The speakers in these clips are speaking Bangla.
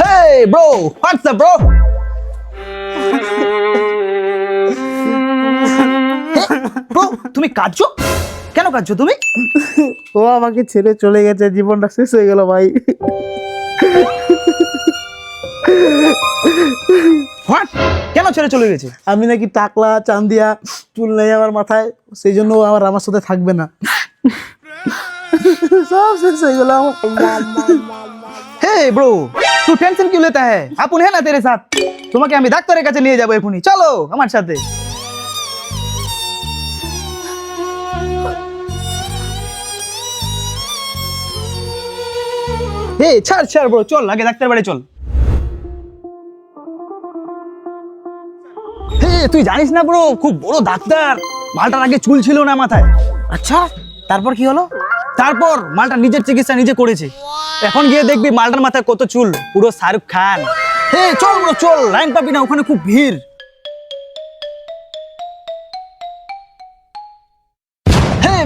Hey bro what's up bro bro তুমি কাঁদছো কেন কাঁদছো তুমি? ও আমাকে ছেড়ে চলে গেছে জীবনটা শেষ হয়ে গেল ভাই। কেন ছেড়ে চলে গেছে? আমি নাকি টাকলা চান্দিয়া চুল নেই আমার মাথায় সেই জন্য আমার আমার সাথে থাকবে না। সব শেষ হয়ে গেল আমার। হে ব্রো তুই টেনশন কিউ লেতা হ্যাঁ আপন হ্যাঁ না তেরে সাথ? তোমাকে আমি ডাক্তারের কাছে নিয়ে যাব এখনই চলো আমার সাথে। ছাড় ছাড় ব্রো চল আগে ডাক্তার বাড়ি চল। হে তুই জানিস না ব্রো খুব বড় ডাক্তার। মালটার আগে চুল ছিল না মাথায়। আচ্ছা তারপর কি হলো? তারপর মালটা নিজের চিকিৎসা নিজে করেছে। এখন গিয়ে দেখবি মালটার মাথায় কত চুল পুরো শাহরুখ খান। হে চল ব্রো চল লাইন পাবি না ওখানে খুব ভিড়।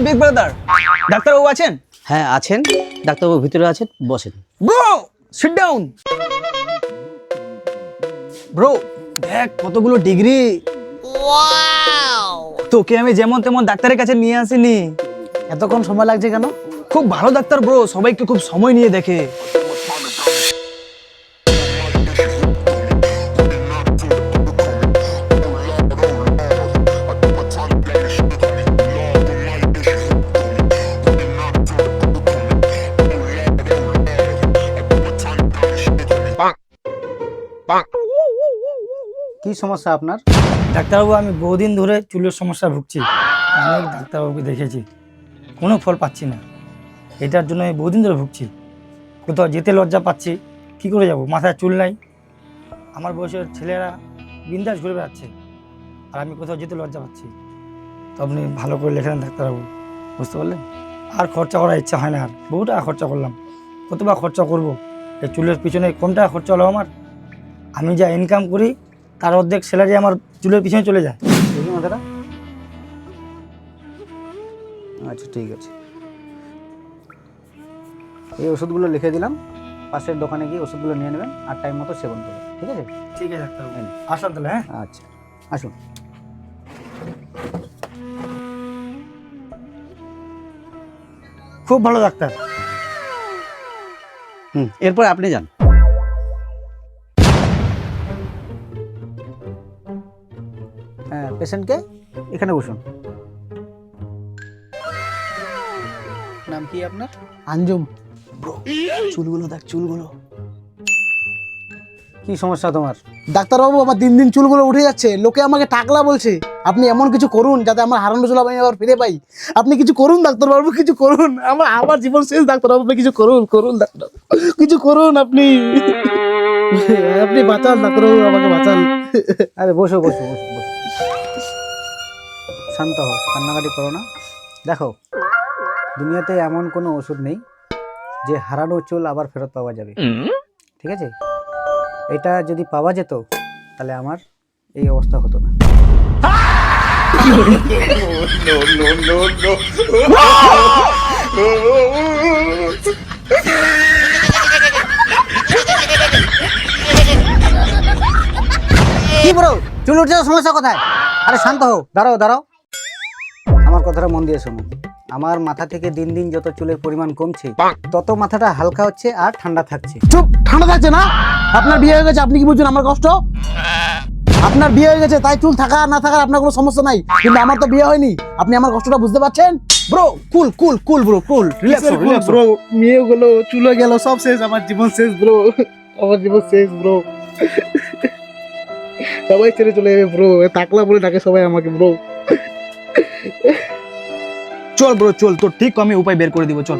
বিগ ব্রাদার ডাক্তারবাবু আছেন? হ্যাঁ আছেন। ডাক্তারবাবু ভিতরে আছেন বসেন। ব্রো সিট ডাউন ব্রো দেখ কতগুলো ডিগ্রি তোকে আমি যেমন তেমন ডাক্তারের কাছে নিয়ে আসিনি। এতক্ষণ সময় লাগছে কেন? খুব ভালো ডাক্তার ব্রো সবাইকে খুব সময় নিয়ে দেখে। কি সমস্যা আপনার? ডাক্তারবাবু আমি বহুদিন ধরে চুলের সমস্যা ভুগছি। অনেক ডাক্তারবাবুকে দেখেছি। কোনো ফল পাচ্ছি না। এটার জন্য আমি বহুদিন ধরে ভুগছি। কোথাও যেতে লজ্জা পাচ্ছি। কি করে যাব? মাথায় চুল নাই। আমার বয়সের ছেলেরা বিন্দাস ঘুরে বেড়াচ্ছে। আর আমি কোথাও যেতে লজ্জা পাচ্ছি। তো আপনি ভালো করে লেখেন ডাক্তারবাবু। বুঝতে পারলেন? আর খরচা করার ইচ্ছা হয় না আর। বহু টাকা খরচা করলাম। কত বা খরচা করব? এই চুলের পিছনে কোন টাকা খরচা হলো আমার? আমি যা ইনকাম করি তার অর্ধেক স্যালারি আমার চুলের পিছনে চলে যায়। দেখি মাথাটা আচ্ছা ঠিক আছে। এই ওষুধগুলো লিখে দিলাম। পাশের দোকানে গিয়ে ওষুধগুলো নিয়ে নেবেন আর টাইম মতো সেবন করবেন ঠিক আছে? ঠিক আছে ডাক্তারবাবু। আসলাম তাহলে হ্যাঁ? আচ্ছা আসুন। খুব ভালো ডাক্তার। হুম এরপর আপনি যান। পেশেন্টকে এখানে বসুন। নাম কি আপনার? আঞ্জুম। চুলগুলো দেখ চুলগুলো। কি সমস্যা তোমার? ডাক্তারবাবু আমার দিন দিন চুলগুলো উঠে যাচ্ছে। লোকে আমাকে টাকলা বলছে আপনি এমন কিছু করুন যাতে আমার হারানো চুল আমি আবার ফিরে পাই। আপনি কিছু করুন ডাক্তারবাবু কিছু করুন। আমার আমার জীবন শেষ ডাক্তারবাবু আপনি কিছু করুন করুন ডাক্তার কিছু করুন আপনি। আপনি বাঁচান ডাক্তারবাবু আমাকে বাঁচান। আরে বসো বসো বসো। শান্ত হও, কান্নাকাটি করো না। দেখো, দুনিয়াতে এমন কোনো ওষুধ নেই যে হারানো চুল আবার ফেরত পাওয়া যাবে। ঠিক আছে? এটা যদি পাওয়া যেত, তাহলে আমার এই অবস্থা হতো না। কি বলো? চুল উঠছে সমস্যা কোথায়? আরে শান্ত হও, দাঁড়াও দাঁড়াও। আমার কথাটা মন দিয়ে শোনো। আমার মাথা থেকে দিন দিন যত চুলের পরিমাণ কমছে তত মাথাটা হালকা হচ্ছে আর ঠান্ডা থাকছে। চুপ ঠান্ডা থাকছে না? আপনার বিয়ে হয়ে গেছে আপনি কি বুঝছেন আমার কষ্ট? আপনার বিয়ে হয়ে গেছে তাই চুল থাকা আর না থাকার আপনার কোনো সমস্যা নাই। কিন্তু আমার তো বিয়ে হয়নি। আপনি আমার কষ্টটা বুঝতে পারছেন? Bro cool cool cool bro cool relax relax bro মেয়ে গেলো চুলো গেল সব শেষ আমার জীবন শেষ ব্রো আমার জীবন শেষ ব্রো সবাই ছেড়ে চলে যাবে ব্রো তাকলা বলে ডাকে সবাই আমাকে ব্রো চল ব্রো চল তোর ঠিক আমি উপায় বের করে দিব চল।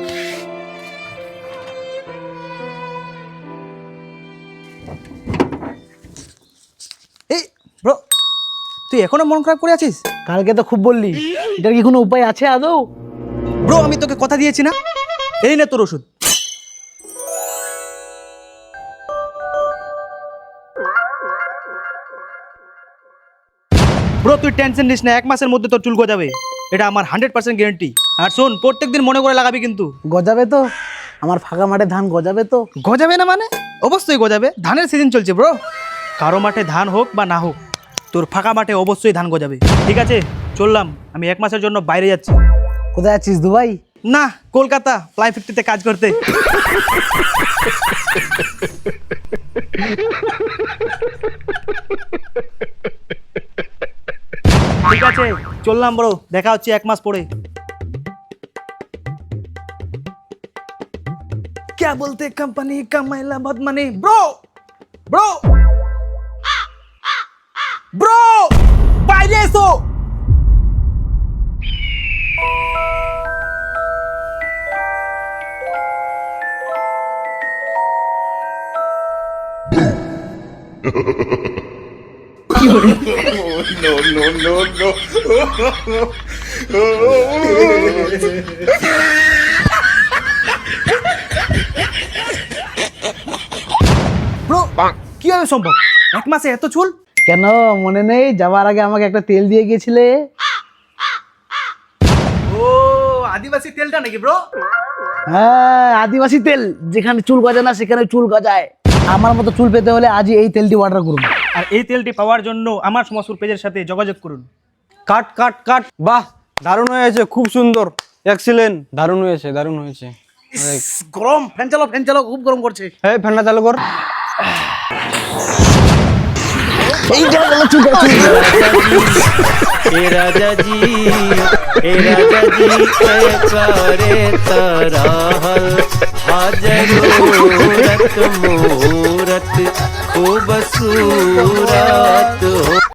এই তুই এখনও মন খারাপ করে আছিস? কালকে তো খুব বললি এটার কি কোনো উপায় আছে আদৌ? ব্রো আমি তোকে কথা দিয়েছি না। এই না তোর ওষুধ। ব্রো তুই টেনশন নিস না এক মাসের মধ্যে তোর চুল গজাবে। এটা আমার হান্ড্রেড পার্সেন্ট গ্যারেন্টি আর শোন প্রত্যেকদিন মনে করে লাগাবি কিন্তু। গজাবে তো? আমার ফাঁকা মাঠে ধান গজাবে তো? গজাবে না মানে? অবশ্যই গজাবে। ধানের সিজন চলছে ব্রো কারও মাঠে ধান হোক বা না হোক তোর ফাঁকা মাঠে অবশ্যই ধান গজাবে। ঠিক আছে? চললাম। আমি এক মাসের জন্য বাইরে যাচ্ছি। কোথায় আছিস দুবাই? না কলকাতা। ফ্লাই ফিফটিতে কাজ করতে। ঠিক আছে চললাম বড় দেখা হচ্ছে এক মাস পরে क्या बोलते कंपनी का महिला मत मनी ब्रो ब्रो ब्रो বাইরে এসো ব্রো কীভাবে সম্ভব? এক মাসে এত চুল? কেন? মনে নেই? যাওয়ার আগে আমাকে একটা তেল দিয়ে গিয়েছিলে? ও আদিবাসী তেলটা নাকি ব্রো হ্যাঁ আদিবাসী তেল। যেখানে চুল গজায় না সেখানে চুল গজায়। আমার মতো চুল পেতে হলে আজই এই তেলটি অর্ডার করুন। আর এই তেলটি পাওয়ার জন্য আমার সমস্ত পেজের সাথে যোগাযোগ করুন। কাট কাট কাট। বাহ দারুণ হয়েছে খুব সুন্দর। এক্সিলেন্ট দারুণ হয়েছে দারুণ হয়েছে। গরম। ফ্যান চালাও ফ্যান চালাও খুব গরম করছে। হ্যাঁ ফ্যানটা চালু কর। এইটা বলো ঠিক আছে। রাজাজি এ রাজাজি করে তরহল। হাজরত মূরত খুবসূরত